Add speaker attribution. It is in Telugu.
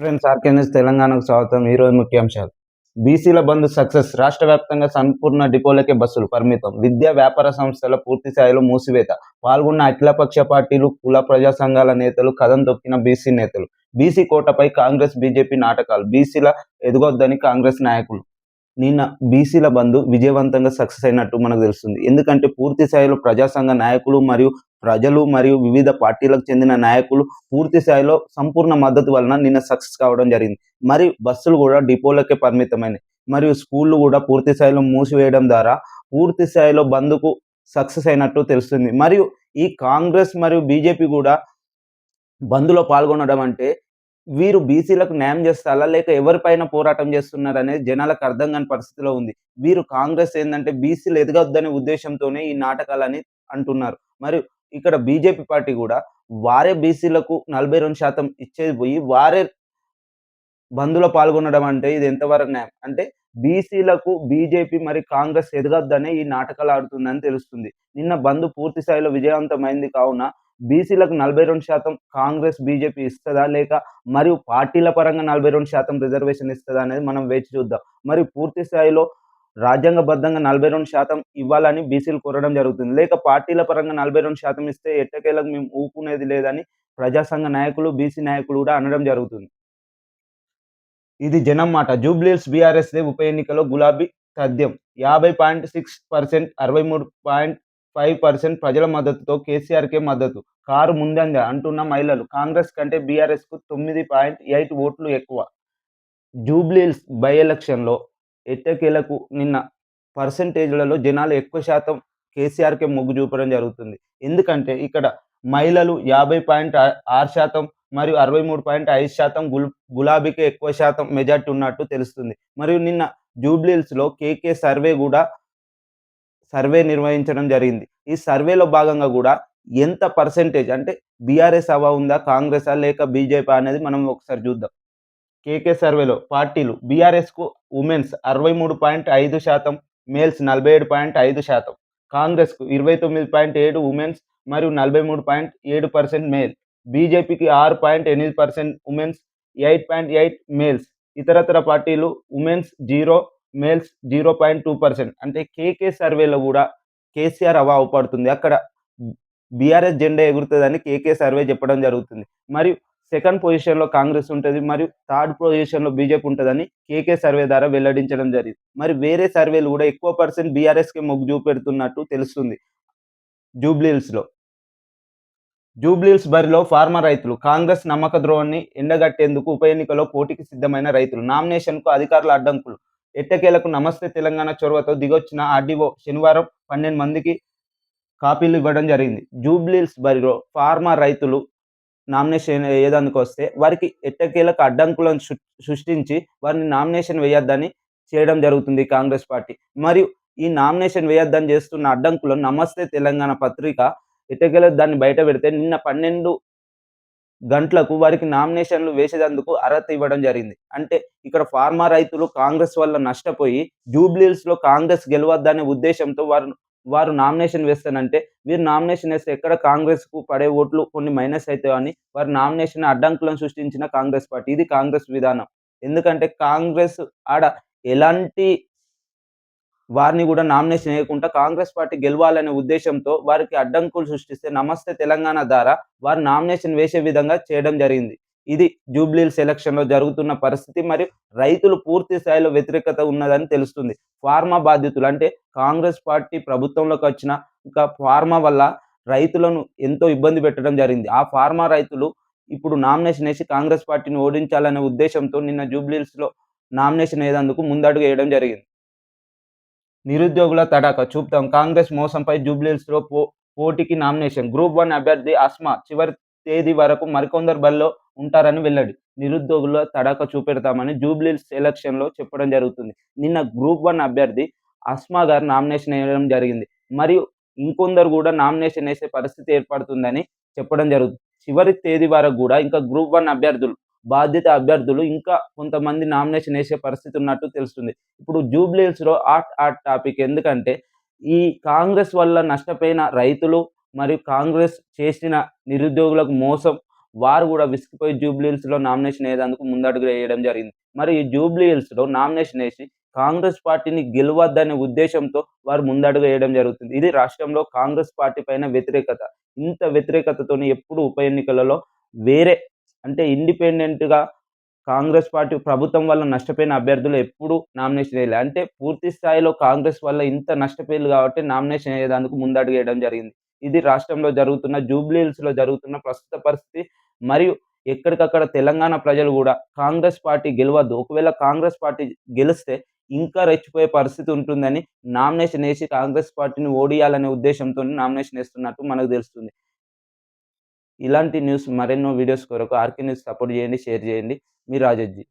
Speaker 1: ఫ్రెండ్స్ ఆర్కే న్యూస్ తెలంగాణకు స్వాగతం. ఈరోజు ముఖ్యాంశాలు. బీసీల బంద్ సక్సెస్. రాష్ట్ర వ్యాప్తంగా సంపూర్ణ డిపోలకే బస్సులు పరిమితం. విద్యా వ్యాపార సంస్థల పూర్తి స్థాయిలో మూసివేత. పాల్గొన్న అఖిలపక్ష పార్టీలు కుల ప్రజా సంఘాల నేతలు కథం తొక్కిన బీసీ నేతలు. బీసీ కోటపై కాంగ్రెస్ బీజేపీ నాటకాలు. బీసీల ఎదుగొద్దని కాంగ్రెస్ నాయకులు. నిన్న బీసీల బంధు విజయవంతంగా సక్సెస్ అయినట్టు మనకు తెలుస్తుంది. ఎందుకంటే పూర్తి స్థాయిలో ప్రజాసంఘ నాయకులు మరియు ప్రజలు మరియు వివిధ పార్టీలకు చెందిన నాయకులు పూర్తి స్థాయిలో సంపూర్ణ మద్దతు వలన నిన్న సక్సెస్ కావడం జరిగింది. మరి బస్సులు కూడా డిపోలకే పరిమితమైనవి మరియు స్కూళ్ళు కూడా పూర్తి స్థాయిలో మూసివేయడం ద్వారా పూర్తి స్థాయిలో బంద్కు సక్సెస్ అయినట్టు తెలుస్తుంది. మరియు ఈ కాంగ్రెస్ మరియు బీజేపీ కూడా బంద్లో పాల్గొనడం అంటే వీరు బీసీలకు న్యాయం చేస్తారా? లేక ఎవరిపైన పోరాటం చేస్తున్నారు అనేది జనాలకు అర్థం కాని పరిస్థితిలో ఉంది. వీరు కాంగ్రెస్ ఏంటంటే బీసీలు ఎదగొద్దనే ఉద్దేశంతోనే ఈ నాటకాలని అంటున్నారు. మరియు ఇక్కడ బీజేపీ పార్టీ కూడా వారే బీసీలకు నలభై రెండు శాతం ఇచ్చేది పోయి వారే బంధులో పాల్గొనడం అంటే ఇది ఎంతవరకు న్యాయం? అంటే బీసీలకు బీజేపీ మరి కాంగ్రెస్ ఎదగద్దనే ఈ నాటకాలు ఆడుతుందని తెలుస్తుంది. నిన్న బంధు పూర్తి స్థాయిలో విజయవంతమైంది కావున బీసీలకు నలభై రెండు శాతం కాంగ్రెస్ బీజేపీ ఇస్తుందా? లేక మరియు పార్టీల పరంగా నలభై రెండు శాతం రిజర్వేషన్ ఇస్తుందా? అనేది మనం వేచి చూద్దాం. మరి పూర్తి స్థాయిలో రాజ్యాంగబద్ధంగా నలభై రెండు శాతం ఇవ్వాలని బీసీలు కోరడం జరుగుతుంది. లేక పార్టీల పరంగా నలభై రెండు శాతం ఇస్తే ఎట్టకేలకు మేము ఊపుకునేది లేదని ప్రజాసంఘ నాయకులు బీసీ నాయకులు కూడా అనడం జరుగుతుంది. ఇది జనం మాట. జూబ్లీల్స్ బీఆర్ఎస్ ఉప ఎన్నికలో గులాబీ తథ్యం యాభై పాయింట్ సిక్స్ పర్సెంట్ అరవై మూడు పాయింట్ ఫైవ్ పర్సెంట్ ప్రజల మద్దతుతో కేసీఆర్కే మద్దతు. కారు ముందంగా అంటున్న మహిళలు. కాంగ్రెస్ కంటే బీఆర్ఎస్కు తొమ్మిది పాయింట్ ఎయిట్ ఓట్లు ఎక్కువ. జూబ్లీల్స్ బై ఎలక్షన్లో ఎట్టకేలకు నిన్న పర్సంటేజ్లలో జనాలు ఎక్కువ శాతం కేసీఆర్కే మొగ్గు చూపడం జరుగుతుంది. ఎందుకంటే ఇక్కడ మహిళలు యాభై పాయింట్ ఆరు శాతం మరియు అరవై మూడు పాయింట్ ఐదు శాతం గుల్ గులాబీకే ఎక్కువ శాతం మెజార్టీ ఉన్నట్టు తెలుస్తుంది. మరియు నిన్న జూబ్లీల్స్లో కేకే సర్వే కూడా సర్వే నిర్వహించడం జరిగింది. ఈ సర్వేలో భాగంగా కూడా ఎంత పర్సెంటేజ్ అంటే బీఆర్ఎస్ అవా ఉందా కాంగ్రెస్ లేక బీజేపీ అనేది మనం ఒకసారి చూద్దాం. కేకే సర్వేలో పార్టీలు బీఆర్ఎస్కు ఉమెన్స్ అరవై మూడు పాయింట్ ఐదు శాతం మేల్స్ నలభై ఏడు పాయింట్ ఐదు శాతం కాంగ్రెస్కు ఇరవై తొమ్మిది పాయింట్ ఏడు ఉమెన్స్ మరియు నలభై మూడు పాయింట్ ఏడు పర్సెంట్ మేల్ బీజేపీకి ఆరు పాయింట్ ఎనిమిది percent women's eight point eight males ఇతరతర పార్టీలు women's zero males zero point two percent. అంటే కేకే సర్వేలో కూడా కేసీఆర్ అవా అవపడుతుంది అక్కడ బీఆర్ఎస్ జెండా ఎగురుతుందని కేకే సర్వే చెప్పడం జరుగుతుంది. మరియు సెకండ్ పొజిషన్లో కాంగ్రెస్ ఉంటుంది మరియు థర్డ్ పొజిషన్లో బీజేపీ ఉంటుందని కేకే సర్వే ద్వారా వెల్లడించడం జరిగింది. మరి వేరే సర్వేలు కూడా ఎక్కువ పర్సెంట్ బీఆర్ఎస్కే మొగ్గు చూపెడుతున్నట్టు తెలుస్తుంది. జూబ్లీల్స్లో జూబ్లీల్స్ బరిలో ఫార్మర్ రైతులు కాంగ్రెస్ నమ్మక ద్రోహాన్ని ఎండగట్టేందుకు ఉప ఎన్నికలో పోటీకి సిద్ధమైన రైతులు నామినేషన్కు అధికారుల అడ్డంకులు. ఎట్టకేలకు నమస్తే తెలంగాణ చొరవతో దిగొచ్చిన ఆర్డీఓ శనివారం పన్నెండు మందికి కాపీలు ఇవ్వడం జరిగింది. జూబ్లీల్స్ బరిలో ఫార్మర్ రైతులు నామినేషన్ వేయడానికి వస్తే వారికి ఎట్టకేలకు అడ్డంకులను సృష్టించి వారిని నామినేషన్ వేయొద్దని చేయడం జరుగుతుంది కాంగ్రెస్ పార్టీ. మరియు ఈ నామినేషన్ వేయొద్దని చేస్తున్న అడ్డంకులను నమస్తే తెలంగాణ పత్రిక ఎట్టకేలకు దాన్ని బయట పెడితే నిన్న పన్నెండు గంటలకు వారికి నామినేషన్లు వేసేందుకు అర్హత ఇవ్వడం జరిగింది. అంటే ఇక్కడ ఫార్మా రైతులు కాంగ్రెస్ వల్ల నష్టపోయి జూబ్లీల్స్లో కాంగ్రెస్ గెలవద్దనే ఉద్దేశంతో వారు వారు నామినేషన్ వేస్తానంటే వీరు నామినేషన్ వేస్తే ఎక్కడ కాంగ్రెస్కు పడే ఓట్లు కొన్ని మైనస్ అవుతాయని వారు నామినేషన్ అడ్డంకులను సృష్టించిన కాంగ్రెస్ పార్టీ. ఇది కాంగ్రెస్ విధానం. ఎందుకంటే కాంగ్రెస్ ఆడ ఎలాంటి వారిని కూడా నామినేషన్ వేయకుండా కాంగ్రెస్ పార్టీ గెలవాలనే ఉద్దేశంతో వారికి అడ్డంకులు సృష్టిస్తే నమస్తే తెలంగాణ ద్వారా వారు నామినేషన్ వేసే విధంగా చేయడం జరిగింది. ఇది జూబ్లీల్స్ ఎలక్షన్లో జరుగుతున్న పరిస్థితి మరియు రైతులు పూర్తి స్థాయిలో వ్యతిరేకత ఉన్నదని తెలుస్తుంది. ఫార్మా బాధితులు అంటే కాంగ్రెస్ పార్టీ ప్రభుత్వంలోకి వచ్చిన ఇంకా ఫార్మా వల్ల రైతులను ఎంతో ఇబ్బంది పెట్టడం జరిగింది. ఆ ఫార్మా రైతులు ఇప్పుడు నామినేషన్ వేసి కాంగ్రెస్ పార్టీని ఓడించాలనే ఉద్దేశంతో నిన్న జూబ్లీల్స్లో నామినేషన్ వేసేందుకు ముందడుగు వేయడం జరిగింది. నిరుద్యోగుల తడాక చూపుతాం. కాంగ్రెస్ మోసంపై జూబ్లీల్స్లో పో పోటీకి నామినేషన్. గ్రూప్ వన్ అభ్యర్థి అస్మా చివరి తేదీ వరకు మరికొందరు బరిలో ఉంటారని వెల్లడి. నిరుద్యోగుల తడాక చూపెడతామని జూబ్లీల్స్ ఎలక్షన్లో చెప్పడం జరుగుతుంది. నిన్న గ్రూప్ వన్ అభ్యర్థి అస్మా గారు నామినేషన్ వేయడం జరిగింది. మరియు ఇంకొందరు కూడా నామినేషన్ వేసే పరిస్థితి ఏర్పడుతుందని చెప్పడం జరుగుతుంది. చివరి తేదీ వరకు కూడా ఇంకా గ్రూప్ వన్ అభ్యర్థులు బాధ్యత అభ్యర్థులు ఇంకా కొంతమంది నామినేషన్ వేసే పరిస్థితి ఉన్నట్టు తెలుస్తుంది. ఇప్పుడు జూబ్లీస్లో ఆర్ట్ ఆర్ట్ టాపిక్ ఎందుకంటే ఈ కాంగ్రెస్ వల్ల నష్టపోయిన రైతులు మరియు కాంగ్రెస్ చేసిన నిరుద్యోగులకు మోసం. వారు కూడా విసిగిపోయి జూబ్లీహిల్స్లో నామినేషన్ వేయడానికి ముందడుగు వేయడం జరిగింది. మరి ఈ జూబ్లీహిల్స్లో నామినేషన్ వేసి కాంగ్రెస్ పార్టీని గెలవద్దనే ఉద్దేశంతో వారు ముందడుగు వేయడం జరుగుతుంది. ఇది రాష్ట్రంలో కాంగ్రెస్ పార్టీ పైన వ్యతిరేకత. ఇంత వ్యతిరేకతతోని ఎప్పుడు ఉప ఎన్నికలలో వేరే అంటే ఇండిపెండెంట్గా కాంగ్రెస్ పార్టీ ప్రభుత్వం వల్ల నష్టపోయిన అభ్యర్థులు ఎప్పుడు నామినేషన్ వేయలేదు అంటే పూర్తి స్థాయిలో కాంగ్రెస్ వల్ల ఇంత నష్టపోయారు కాబట్టి నామినేషన్ వేయడానికి ముందడుగు వేయడం జరిగింది. ఇది రాష్ట్రంలో జరుగుతున్న జూబ్లీహిల్స్లో జరుగుతున్న ప్రస్తుత పరిస్థితి. మరియు ఎక్కడికక్కడ తెలంగాణ ప్రజలు కూడా కాంగ్రెస్ పార్టీ గెలవద్దు. ఒకవేళ కాంగ్రెస్ పార్టీ గెలిస్తే ఇంకా రెచ్చిపోయే పరిస్థితి ఉంటుందని నామినేషన్ వేసి కాంగ్రెస్ పార్టీని ఓడియాలనే ఉద్దేశంతో నామినేషన్ వేస్తున్నట్టు మనకు తెలుస్తుంది. ఇలాంటి న్యూస్ మరెన్నో వీడియోస్ కొరకు ఆర్కే న్యూస్ సపోర్ట్ చేయండి షేర్ చేయండి. మీ రాజజ్జీ